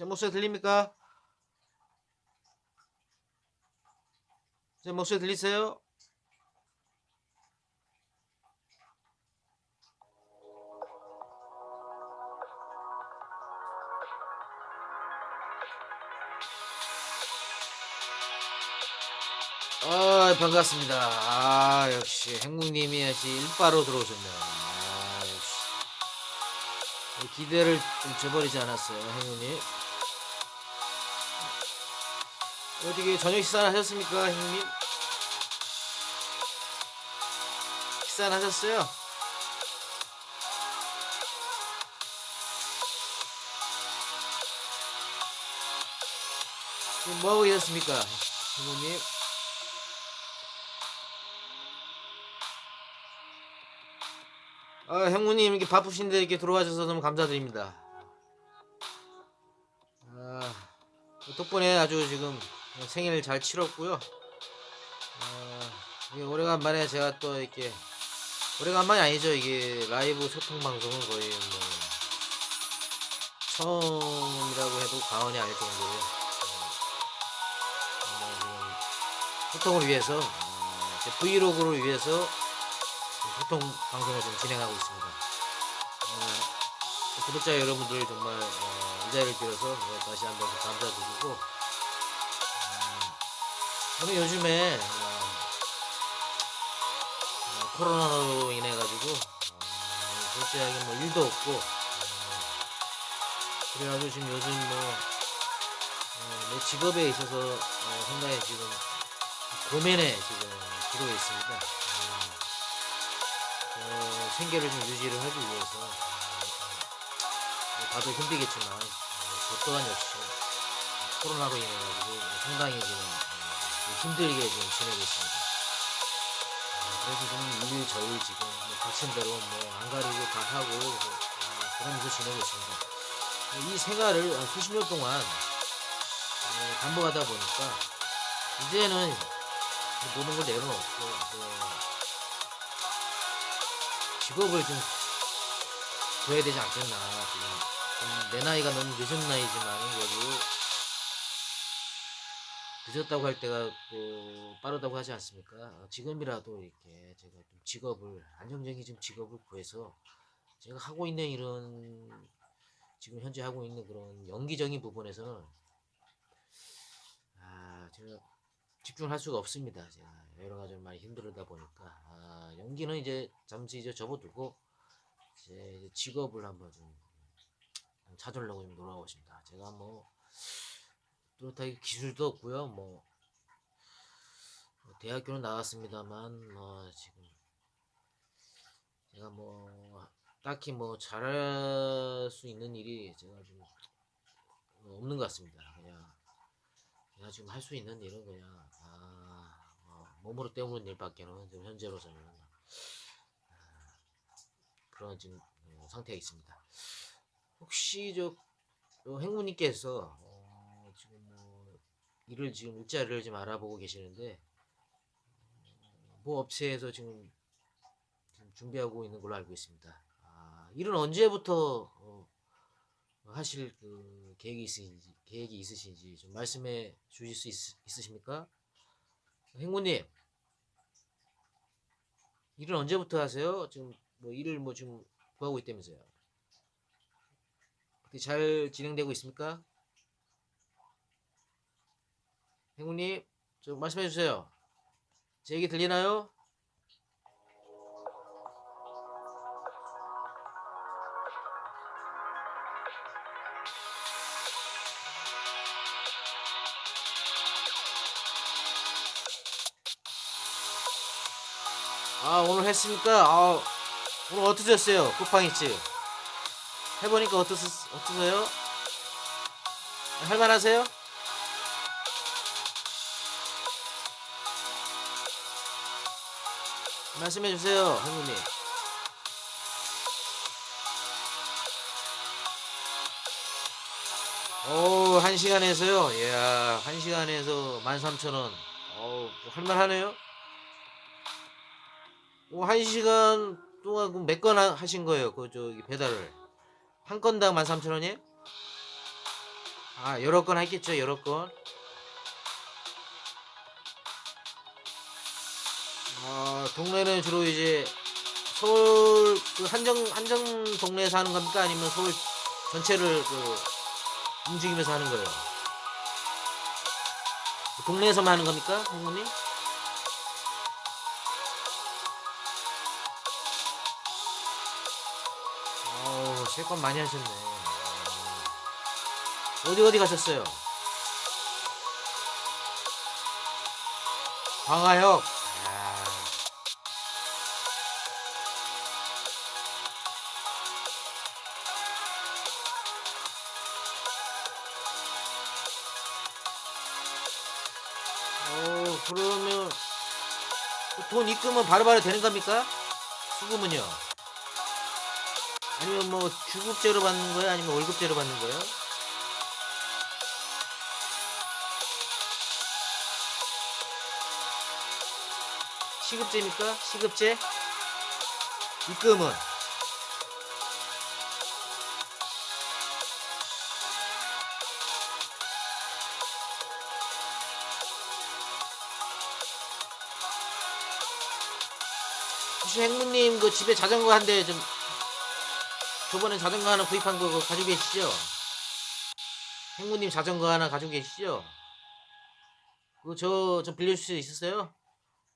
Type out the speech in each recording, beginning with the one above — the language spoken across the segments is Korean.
제 목소리 들립니까? 제 목소리 들리세요? 아, 반갑습니다. 아, 역시 행운님이 역시 일바로 들어오셨네요. 아, 역시. 기대를 좀 저버리지 않았어요, 행운님. 어떻게 저녁 식사는 하셨습니까, 행운님? 식사는 하셨어요? 지금 뭐하고 계셨습니까, 행운님? 아, 행운님 이렇게 바쁘신데 이렇게 들어와 주셔서 너무 감사드립니다. 아, 덕분에 아주 지금 생일을 잘 치렀고요. 아, 이게 오래간만에 제가 또 이렇게 오래간만이 아니죠. 이게 라이브 소통 방송은 거의 뭐 처음이라고 해도 과언이 아닐 정도로요. 어, 소통을 위해서 어, 제 브이로그를 위해서 소통 방송을 좀 진행하고 있습니다. 어, 구독자 여러분들 정말 어, 이 자리를 빌어서 어, 다시 한번 감사드리고 음, 저는 요즘에 어, 어, 코로나로 인해 가지고 어, 솔직하게 뭐 일도 없고 어, 그래가지고 지금 요즘 뭐 어, 내 직업에 있어서 어, 상당히 지금 고민에 지금 들어 있습니다. 음, 어, 생계를 좀 유지를 하기 위해서 어, 어, 다들 힘들겠지만 어, 저 또한 역시 코로나로 인해 가지고 상당히 지금 어, 힘들게 지금 지내고 있습니다. 어, 그래서 좀 일, 저일 지금 뭐 닥친 대로 뭐 안 가리고 다 하고 어, 그러면서 지내고 있습니다. 이 생활을 한 수십 년 동안 어, 반복하다 보니까 이제는 모든 걸 내려놓고 어, 직업을 좀 구해야 되지 않겠나 지금 좀내 나이가 너무 늦은 나이지만 그래도 늦었다고 할 때가 또 빠르다고 하지 않습니까? 어, 지금이라도 이렇게 제가 좀 직업을 안정적인 좀 직업을 구해서 제가 하고 있는 이런 지금 현재 하고 있는 그런 연기적인 부분에서는 아 제가 집중을 할 수가 없습니다. 제가 여러 가지 많이 힘들다 보니까 아, 연기는 이제 잠시 이제 접어두고 제 직업을 한번 좀 찾으려고 좀 놀아오고 있습니다. 제가 뭐 뚜렷하게 기술도 없고요. 뭐, 뭐 대학교는 나왔습니다만 뭐 지금 제가 뭐 딱히 뭐 잘할 수 있는 일이 제가 좀 없는 것 같습니다. 그냥 제가 지금 할 수 있는 일은 그냥 아, 뭐 몸으로 때우는 일밖에는 지금 현재로서는 아, 그런 지금 어, 상태가 있습니다. 혹시 저, 저 행무님께서 어, 일을 지금 일자리를 지금 알아보고 계시는데 어, 뭐 업체에서 지금, 준비하고 있는 걸로 알고 있습니다. 아, 일은 언제부터 어, 하실 그 계획이 있으신지 계획이 있으신지 좀 말씀해 주실 수 있, 있으십니까? 행무님 일은 언제부터 하세요? 지금 뭐 일을 뭐 지금 구하고 있다면서요? 잘 진행되고 있습니까? 행운님, 좀 말씀해 주세요. 제 얘기 들리나요? 아, 오늘 했습니까? 아, 오늘 어떠셨어요? 쿠팡이츠. 해보니까 어떠, 어떠세요? 할만하세요? 말씀해 주세요, 형님. 오, 한 시간에서요? 이야, 한 시간에서 13,000원. 어우, 할만하네요? 오, 한 시간 동안 몇 건 하신 거예요? 그, 저기, 배달을. 한 건당 13,000원이에요? 아 여러 건 하겠죠 여러 건 아, 동네는 주로 이제 서울 그 한정 한정 동네에서 하는 겁니까 아니면 서울 전체를 그 움직이면서 하는 거예요? 그 동네에서만 하는 겁니까, 형님? 어우, 세건 많이 하셨네. 어디 어디 가셨어요? 광화역. 그러면 그돈 입금은 바로 바로 되는 겁니까? 수금은요? 아니면 뭐 주급제로 받는 거예요? 아니면 월급제로 받는 거예요? 시급제입니까? 시급제? 입금은? 혹시 행무님 그 집에 자전거 한 대 좀 저번에 자전거 하나 구입한 거 가지고 계시죠? 행무님 자전거 하나 가지고 계시죠? 그거 저, 좀 빌려줄 수 있었어요?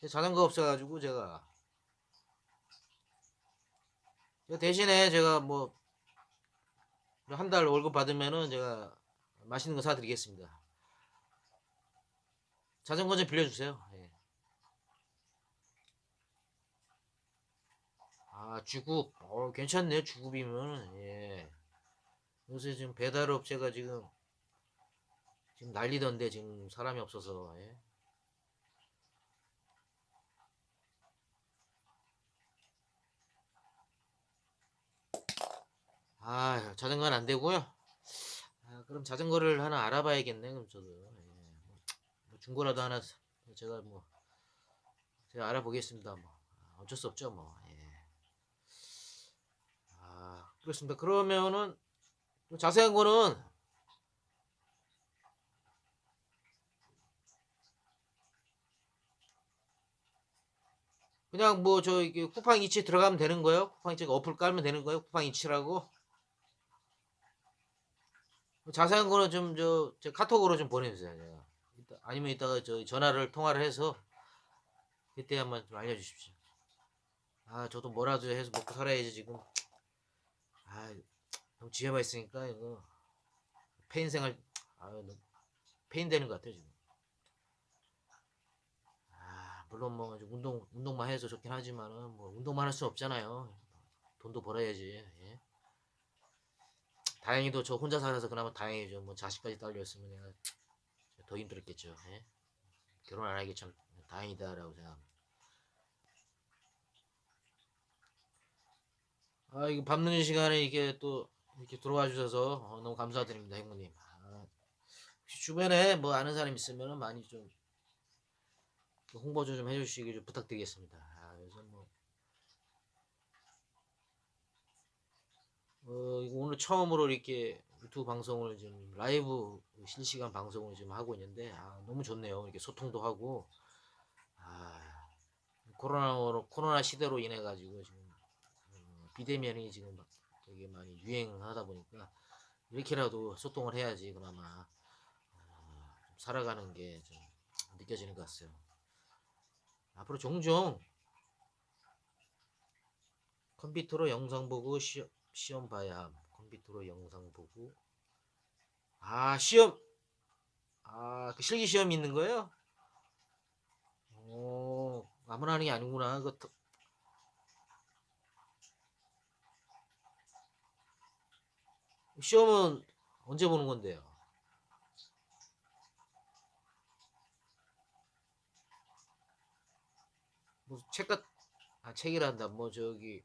제 자전거 없어가지고 제가 대신에 제가 뭐 한 달 월급 받으면은 제가 맛있는 거 사드리겠습니다. 자전거 좀 빌려주세요. 예. 아 주급 어 괜찮네요 주급이면. 예. 요새 지금 배달 업체가 지금 지금 난리던데 지금 사람이 없어서 예. 아 자전거는 안 되고요. 아, 그럼 자전거를 하나 알아봐야겠네 그럼 저도. 예. 뭐 중고라도 하나 사- 제가 뭐 제가 알아보겠습니다 뭐. 아, 어쩔 수 없죠 뭐 예. 아, 그렇습니다. 그러면은 좀 자세한 거는 그냥 뭐 저 이게 쿠팡 이치 들어가면 되는 거예요? 쿠팡 이치 어플 깔면 되는 거예요? 쿠팡 이치라고? 자세한 거는 좀 저 제 카톡으로 좀 보내주세요. 제가. 아니면 이따가 저 전화를 통화를 해서 그때 한번 좀 알려주십시오. 아 저도 뭐라도 해서 먹고 살아야지 지금. 아, 너무 지혜만 있으니까 이거 페인 생활 아, 페인 되는 것 같아요 지금. 아, 물론 뭐 운동 운동만 해서 좋긴 하지만은 뭐 운동만 할 수 없잖아요. 돈도 벌어야지. 예. 다행히도 저 혼자 살아서 그나마 다행이죠. 뭐 자식까지 딸려있으면 내가 더 힘들었겠죠. 예. 결혼 안 하기 참 다행이다라고 생각합니다. 아, 이거 밥 먹는 시간에 이게 또 이렇게 들어와 주셔서 어, 너무 감사드립니다, 행모님. 아, 주변에 뭐 아는 사람 있으면 많이 좀그 홍보 좀 해주시기 좀 부탁드리겠습니다. 아, 요즘 뭐 어, 오늘 처음으로 이렇게 유튜브 방송을 지금 라이브 실시간 방송을 지금 하고 있는데 아, 너무 좋네요. 이렇게 소통도 하고 아, 코로나 코로나 시대로 인해 가지고 지금 어, 비대면이 지금 막 되게 많이 유행하다 보니까 이렇게라도 소통을 해야지 그나마 어, 좀 살아가는 게 좀 느껴지는 것 같아요. 앞으로 종종 컴퓨터로 영상 보고 시험, 시험 봐야 함. 컴퓨터로 영상 보고 아 시험 아 그 실기 시험 있는 거예요? 오 아무나 하는 게 아니구나. 그 시험은 언제 보는 건데요? 뭐 책 같 아 책이란다. 뭐 저기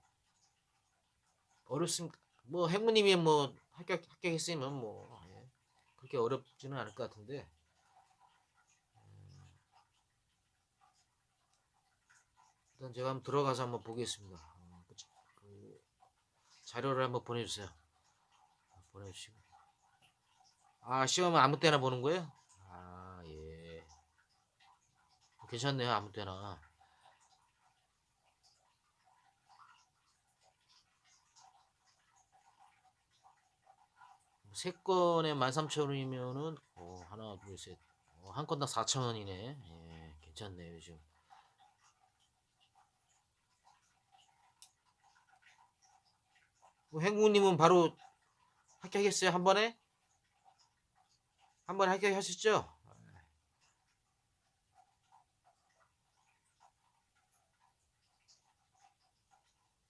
어렵습니까? 뭐 행무님이 뭐 합격 합격했으면 뭐 예. 그렇게 어렵지는 않을 것 같은데 음, 일단 제가 한번 들어가서 한번 보겠습니다. 어, 그, 자- 그 자료를 한번 보내주세요. 보내주시고. 아, 시험은 아무 때나 보는 거예요? 아, 예. 괜찮네요, 아무 때나. 세 건에 13,000원이면은, 어, 하나, 둘, 셋. 어, 한 건당 4,000원이네. 예, 괜찮네요, 요즘. 뭐 행구님은 바로 합격했어요, 한 번에? 한 번에 합격하셨죠?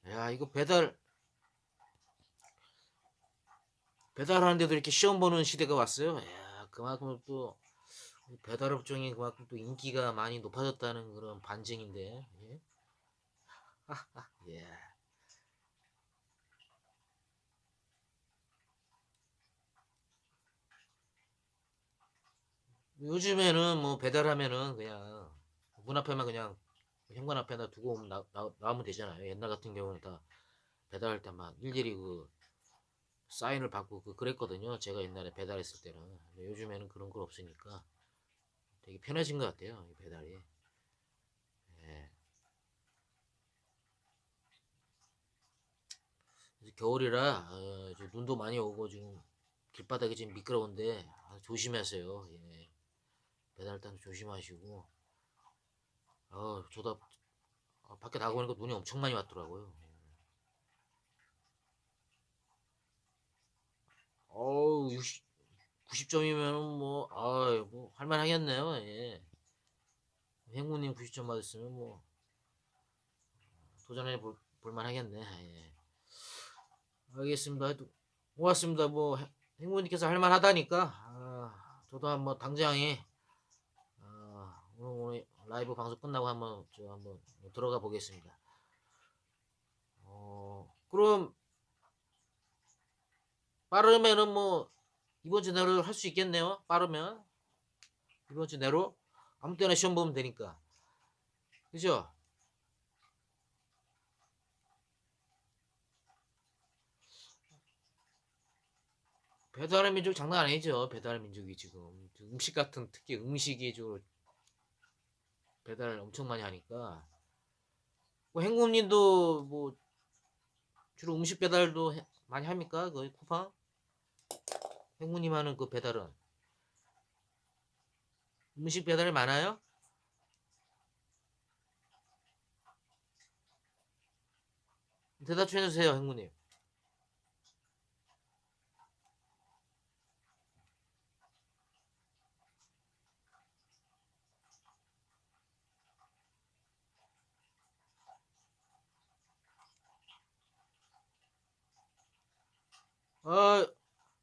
야, 이거 배달, 배달하는데도 이렇게 시험 보는 시대가 왔어요. 야, 그만큼 또 배달 업종이 그만큼 또 인기가 많이 높아졌다는 그런 반증인데. 예. 예. 요즘에는 뭐 배달하면은 그냥 문 앞에만 그냥 현관 앞에다 두고 오면 나, 나, 나오면 되잖아요. 옛날 같은 경우는 다 배달할 때 막 일일이 그 사인을 받고 그 그랬거든요. 제가 옛날에 배달했을 때는. 요즘에는 그런 거 없으니까 되게 편해진 것 같아요. 이 배달이. 예. 겨울이라 어, 눈도 많이 오고 지금 길바닥이 지금 미끄러운데 아, 조심하세요. 예. 배달 때는 조심하시고. 어, 저도 아, 밖에 나가보니까 눈이 엄청 많이 왔더라고요. 어우, 60, 90점이면은 뭐, 아, 뭐, 할만하겠네요. 예. 행운님 90점 받았으면 뭐, 도전해 볼, 볼만 하겠네. 예. 알겠습니다. 고맙습니다. 뭐, 행운님께서 할만하다니까, 아, 저도 한번 당장에, 아, 오늘, 오늘 라이브 방송 끝나고 한번, 저 한번 들어가 보겠습니다. 어, 그럼, 빠르면은 뭐 이번 주 내로 할 수 있겠네요. 빠르면 이번 주 내로 아무 때나 시험 보면 되니까. 그죠? 배달의 민족 장난 아니죠. 배달의 민족이 지금 음식 같은 특히 음식이 좀 배달 엄청 많이 하니까. 뭐 행곰님도 뭐 주로 음식 배달도 해- 많이 합니까? 거의 쿠팡? 행운님 하는 그 배달은 음식 배달이 많아요? 대답 좀 해주세요, 행운님. 아,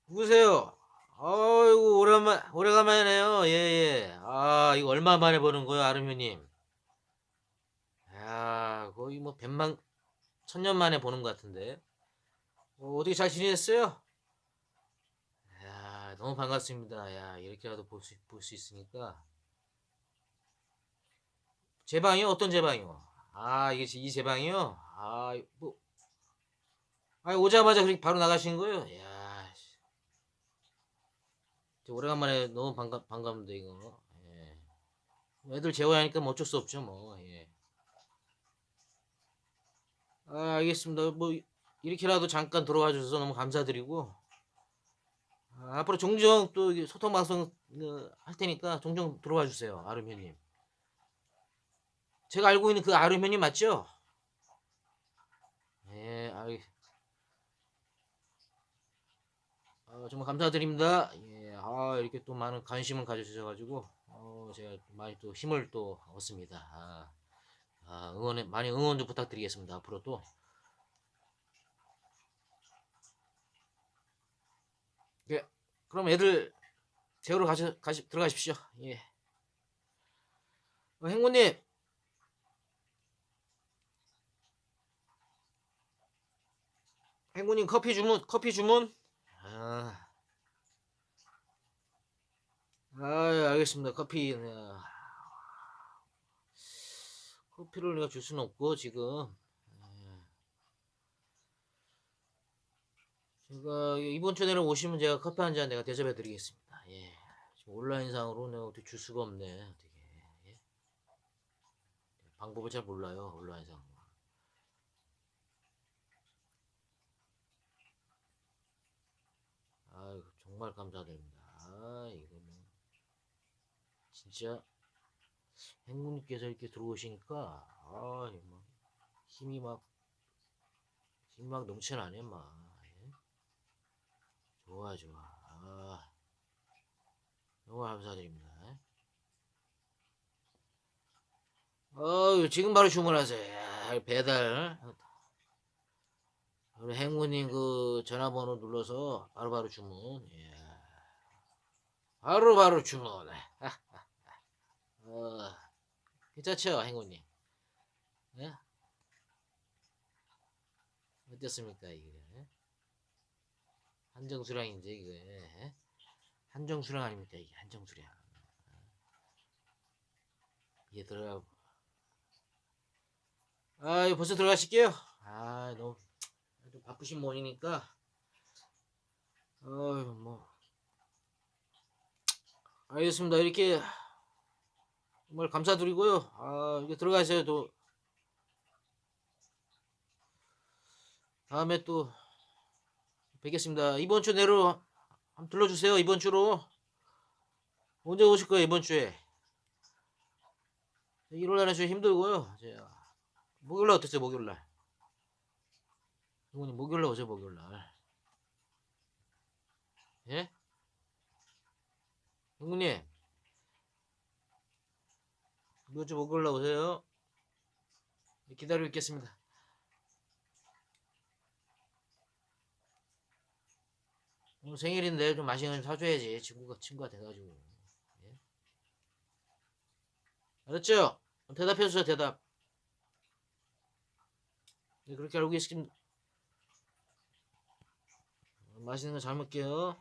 누구세요? 아이고, 오랜만, 오래간만이네요. 예, 예. 아, 이거 얼마 만에 보는 거예요, 아르뮤님? 야, 거의 뭐, 백만, 천년 만에 보는 것 같은데. 어, 어떻게 잘 지내셨어요? 야, 너무 반갑습니다. 야, 이렇게라도 볼 수, 볼 수 있으니까. 제 방이요? 어떤 제 방이요? 아, 이게 이 제 방이요? 아, 뭐, 아, 오자마자 그렇게 바로 나가신 거예요? 야, 오래간만에 너무 반갑, 반갑는데, 이거. 예. 애들 재워야 하니까 뭐 어쩔 수 없죠, 뭐, 예. 아, 알겠습니다. 뭐, 이렇게라도 잠깐 들어와 주셔서 너무 감사드리고, 아, 앞으로 종종 또 소통 방송 어, 할 테니까 종종 들어와 주세요, 아르메님. 제가 알고 있는 그 아르메님 맞죠? 예, 알, 어, 정말 감사드립니다. 예, 아, 이렇게 또 많은 관심을 가져주셔가지고, 어, 제가 많이 또 힘을 또 얻습니다. 아, 아, 응원에, 많이 응원 좀 부탁드리겠습니다. 앞으로도. 예, 그럼 애들 재우러 가시, 가시, 들어가십시오. 예. 어, 행군님, 행군님 커피 주문, 커피 주문? 아, 아, 알겠습니다. 커피, 아, 커피를 내가 줄 수는 없고, 지금. 아, 제가 이번 주 내로 오시면 제가 커피 한 잔 내가 대접해 드리겠습니다. 예. 온라인상으로 내가 어떻게 줄 수가 없네. 어떻게. 예. 방법을 잘 몰라요. 온라인상으로. 아유, 정말 감사드립니다. 아, 이거 뭐 진짜 행군님께서 이렇게 들어오시니까 아, 막 힘이 막 힘이 막 넘쳐나네, 막. 예? 좋아, 좋아. 아, 너무 감사드립니다. 어, 지금 바로 주문하세요. 야, 배달. 우리 행운님 그 전화번호 눌러서 바로바로 주문. 예. 바로바로 주문. 어, 괜찮죠, 행운님? 예? 어땠습니까, 이게? 한정수량인데, 이거. 예? 한정수량 아닙니까, 이게? 한정수량. 이게 들어가. 아, 벌써 들어가실게요. 아, 너무. 좀 바쁘신 모이니까 어휴 뭐 알겠습니다. 이렇게 정말 감사드리고요. 아 이렇게 들어가세요 또 다음에 또 뵙겠습니다. 이번 주 내로 한번 들러주세요 이번 주로. 언제 오실 거예요 이번 주에? 1월날은 좀 힘들고요. 제가 목요일날 어땠어요 목요일날? 형님 목요일날 오세요 목요일날. 예? 형님. 주 목요일날 오세요. 기다리고 있겠습니다. 오늘 생일인데 좀 맛있는 거 사줘야지. 친구가 친구가 돼가지고. 예? 알았죠? 대답해주세요 대답. 네, 그렇게 알고 계십니다. 맛있는 거 잘 먹게요.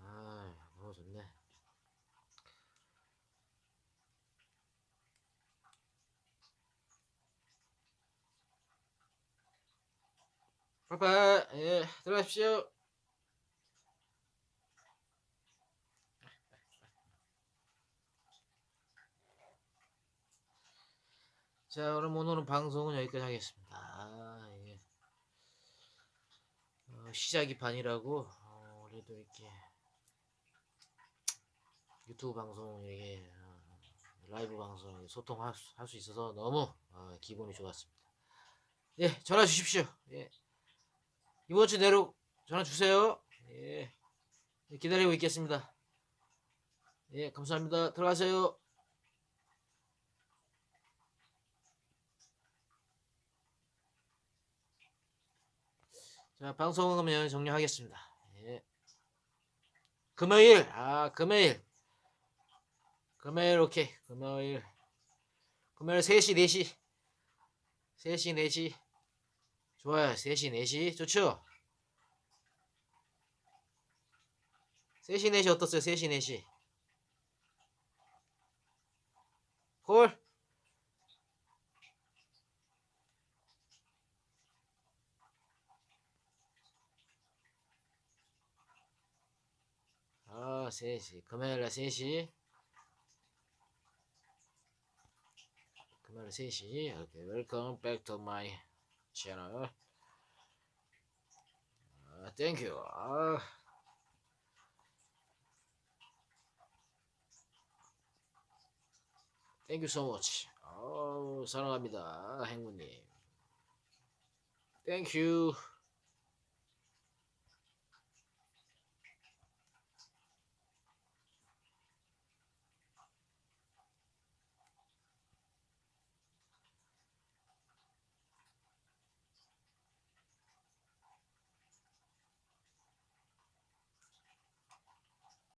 아, 너무 좋네. 빠빠, 예, 들어가십시오. 자, 그럼 오늘은 방송은 여기까지 하겠습니다. 아, 예. 어, 시작이 반이라고 어, 그래도 이렇게 유튜브 방송 이게 어, 라이브 방송 소통할 수, 할 수 있어서 너무 어, 기분이 좋았습니다. 예, 전화 주십시오. 예. 이번 주 내로 전화 주세요. 예. 예, 기다리고 있겠습니다. 예, 감사합니다. 들어가세요. 자, 방송은 종료하겠습니다. 예. 금요일, 아, 금요일. 금요일, 오케이. 금요일. 금요일 3시, 4시. 3시, 4시. 좋아요. 3시, 4시. 좋죠? 3시, 4시 어떻어요? 3시, 4시. 콜? 아, 3시. 금요일날 3시. 금요일 3시. 오케이. 웰컴 백투 마이 채널. 아, 땡큐. 아. 땡큐 much. 아우, 사랑합니다. 행군님. 땡큐.